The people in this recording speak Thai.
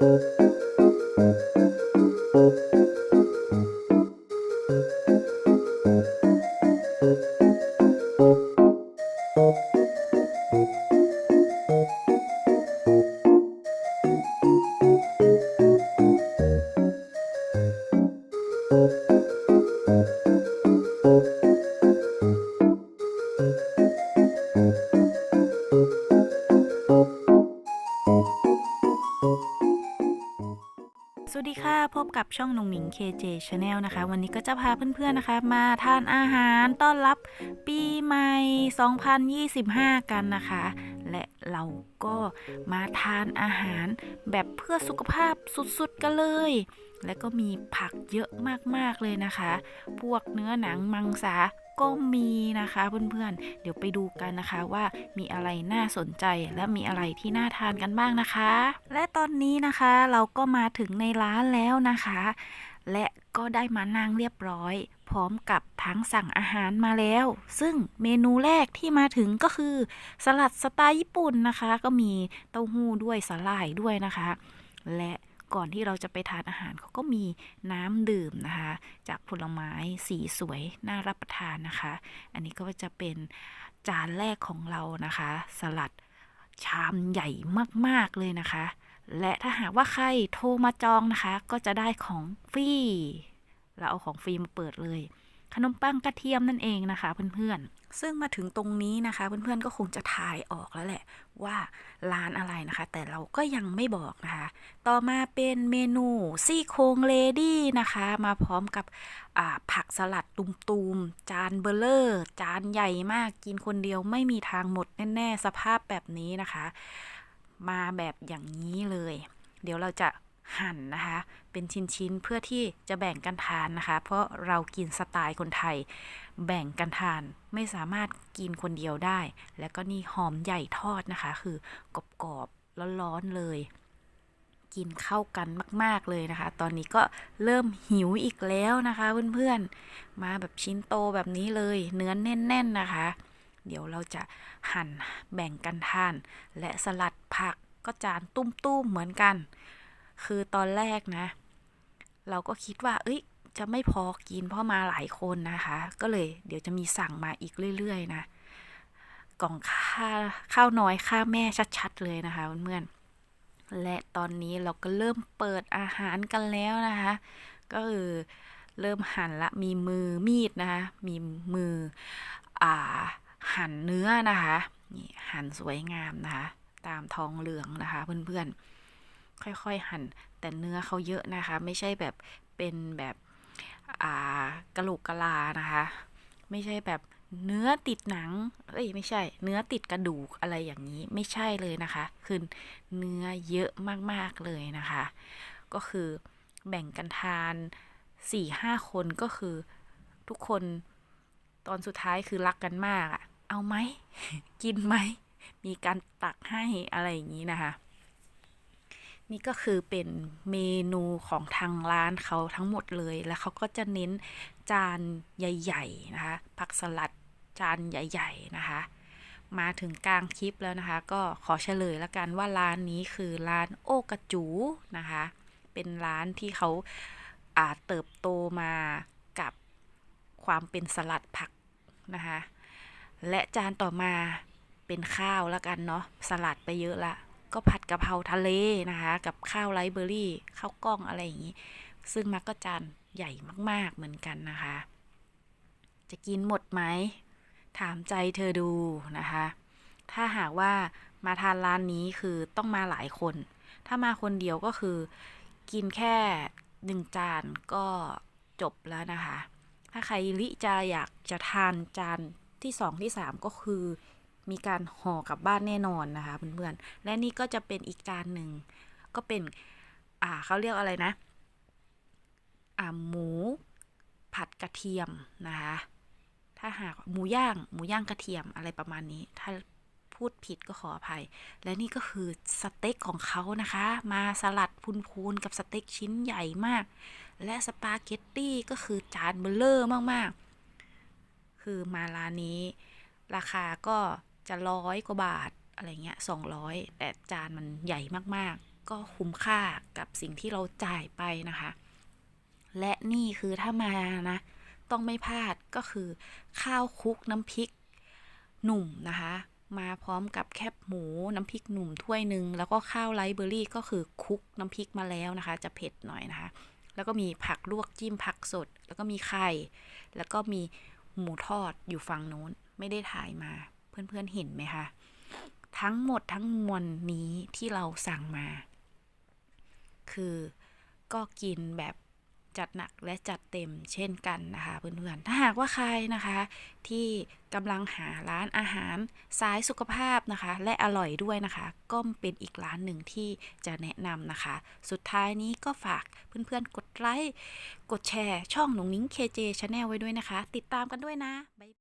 ส พบกับช่องนงหมิง KJ Channel นะคะ วันนี้ก็จะพาเพื่อนๆนะคะ มาทานอาหารต้อนรับปีใหม่ 2025 กันนะคะ และเราก็มาทานอาหารแบบเพื่อสุขภาพสุด ๆ กันเลย และก็มีผักเยอะมาก ๆ เลยนะคะ พวกเนื้อหนังมังสาก็มีนะคะเพื่อนๆ เดี๋ยวไปดูกันนะคะว่ามีอะไรน่าสนใจและมีอะไรที่น่าทานกันบ้างนะคะ และตอนนี้นะคะเราก็มาถึงในร้านแล้วนะคะ และก็ได้มานั่งเรียบร้อย พร้อมกับทั้งสั่งอาหารมาแล้ว ซึ่งเมนูแรกที่มาถึงก็คือ สลัดสไตล์ญี่ปุ่นนะคะ ก็มีเต้าหู้ด้วยสาหร่ายด้วยนะคะ และก่อนที่เราจะไปทานอาหารเขาก็มีน้ำดื่มนะคะ จากผลไม้สีสวยน่ารับประทานนะคะ อันนี้ก็จะเป็นจานแรกของเรานะคะ สลัดชามใหญ่มากๆเลยนะคะ และถ้าหากว่าใครโทรมาจองนะคะ ก็จะได้ของฟรี เราเอาของฟรีมาเปิดเลย ขนมปังกระเทียมนั่นเองนะคะเพื่อนๆ ซึ่งมาถึงตรงนี้นะคะ เพื่อนๆก็คงจะทายออกแล้วแหละ ว่าร้านอะไรนะคะ แต่เราก็ยังไม่บอกนะคะ ต่อมาเป็นเมนูซี่โครงเลดี้นะคะ มาพร้อมกับผักสลัดตุมๆ จานเบลเลอร์ จานใหญ่มากกินคนเดียวไม่มีทางหมดแน่ๆ สภาพแบบนี้นะคะ มาแบบอย่างนี้เลย เดี๋ยวเราจะหั่นนะคะ เป็นชิ้นๆ เพื่อที่จะแบ่งกันทานนะคะ เพราะเรากินสไตล์คนไทย แบ่งกันทานไม่สามารถกินคนเดียวได้ แล้วก็นี่หอมใหญ่ทอดนะคะ คือกรอบๆร้อนๆเลย กินเข้ากันมาก ๆเลยนะคะ ตอนนี้ก็เริ่มหิวอีกแล้วนะคะ เพื่อนๆ มาแบบชิ้นโตแบบนี้เลย เนื้อแน่น ๆ นะคะ เดี๋ยวเราจะหั่นแบ่งกันทาน และสลัดผักก็จานตุ้มๆเหมือนกัน คือตอนแรกนะ เราก็คิดว่า เอ้ยจะไม่พอกินเพราะมาหลายคนนะคะ ก็เลยเดี๋ยวจะมีสั่งมาอีกเรื่อยๆนะกล่องข้าข้าวน้อยข้าแม่ชัดๆเลยนะคะเพื่อนๆและตอนนี้เราก็เริ่มเปิดอาหารกันแล้วนะคะ ก็คือเริ่มหั่นละมีมือมีดนะคะมีมืออ่า หั่นเนื้อนะคะนี่หั่นสวยงามนะคะ ตามทองเหลืองนะคะเพื่อนๆ ค่อยๆหั่น แต่เนื้อเขาเยอะนะคะ ไม่ใช่แบบเป็นแบบอ่ากระโหลกกะลานะคะ ไม่ใช่แบบเนื้อติดหนัง เอ้ยไม่ใช่ เนื้อติดกระดูกอะไรอย่างนี้ไม่ใช่เลยนะคะ คือเนื้อเยอะมากๆเลยนะคะ ก็คือแบ่งกันทานสี่ห้าคนก็คือทุกคนตอนสุดท้ายคือรักกันมากอะ เอาไหม กินไหม มีการตักให้อะไรอย่างนี้นะคะ นี่ก็คือเป็นเมนูของทางร้านเขาทั้งหมดเลย แล้วเขาก็จะเน้นจานใหญ่ ๆ นะคะ ผักสลัดจานใหญ่ ๆ นะคะ มาถึงกลางคลิปแล้วนะคะ ก็ขอเฉลยแล้วกันว่าร้านนี้คือร้านโอกระจูนะคะ เป็นร้านที่เขาอ่าเติบโตมากับความเป็นสลัดผักนะคะ และจานต่อมาเป็นข้าวแล้วกันเนาะสลัดไปเยอะละ ก็ผัดกะเพราทะเลนะคะ กับข้าวไรเบอร์รี่ข้าวกล้องอะไรอย่างนี้ ซึ่งมักก็จานใหญ่มาก ๆเหมือนกันนะคะ จะกินหมดไหม ถามใจเธอดูนะคะ ถ้าหากว่ามาทานร้านนี้คือต้องมาหลายคน ถ้ามาคนเดียวก็คือกินแค่หนึ่งจานก็จบแล้วนะคะ ถ้าใครลิจะอยากจะทานจาน ที่สองที่สามก็คือ มีการห่อกลับบ้านแน่นอนนะคะเพื่อนๆและนี่ก็จะเป็นอีกจานหนึ่งก็เป็นอ่าเขาเรียกอะไรนะ อ่าหมูผัดกระเทียมนะคะถ้าหากหมูย่างหมูย่างกระเทียมอะไรประมาณนี้ ถ้าพูดผิดก็ขออภัย และนี่ก็คือสเต็กของเขานะคะ มาสลัดพูนๆกับสเต็กชิ้นใหญ่มาก และสปาเกตตี้ก็คือจานเบลเลอร์มากๆ คือมาร้านนี้ ราคาก็จะร้อยกว่าบาทอะไรเงี้ยสองร้อยแต่จานมันใหญ่มากๆ ก็คุ้มค่ากับสิ่งที่เราจ่ายไปนะคะ และนี่คือถ้ามานะ ต้องไม่พลาดก็คือข้าวคลุกน้ำพริกหนุ่มนะคะ มาพร้อมกับแคบหมูน้ำพริกหนุ่มถ้วยหนึ่งแล้วก็ข้าวไรเบอร์รี่ก็คือคลุกน้ำพริกมาแล้วนะคะ จะเผ็ดหน่อยนะคะ แล้วก็มีผักลวกจิ้มผักสด แล้วก็มีไข่ แล้วก็มี หมูทอดอยู่ฝั่งโน้น ไม่ได้ถ่ายมา เพื่อนๆเห็นไหมคะ ทั้งหมดทั้งมวลนี้ที่เราสั่งมา คือก็กินแบบ จัดหนักและจัดเต็มเช่นกันนะคะเพื่อนๆ ถ้าหากว่าใครนะคะ ที่กำลังหาร้านอาหารสายสุขภาพนะคะ และอร่อยด้วยนะคะ ก็เป็นอีกร้านหนึ่งที่จะแนะนำนะคะ สุดท้ายนี้ก็ฝากเพื่อนๆ กดไลค์ กดแชร์ ช่องหนุ่งนิ้ง KJ Channel ไว้ด้วยนะคะ ติดตามกันด้วยนะ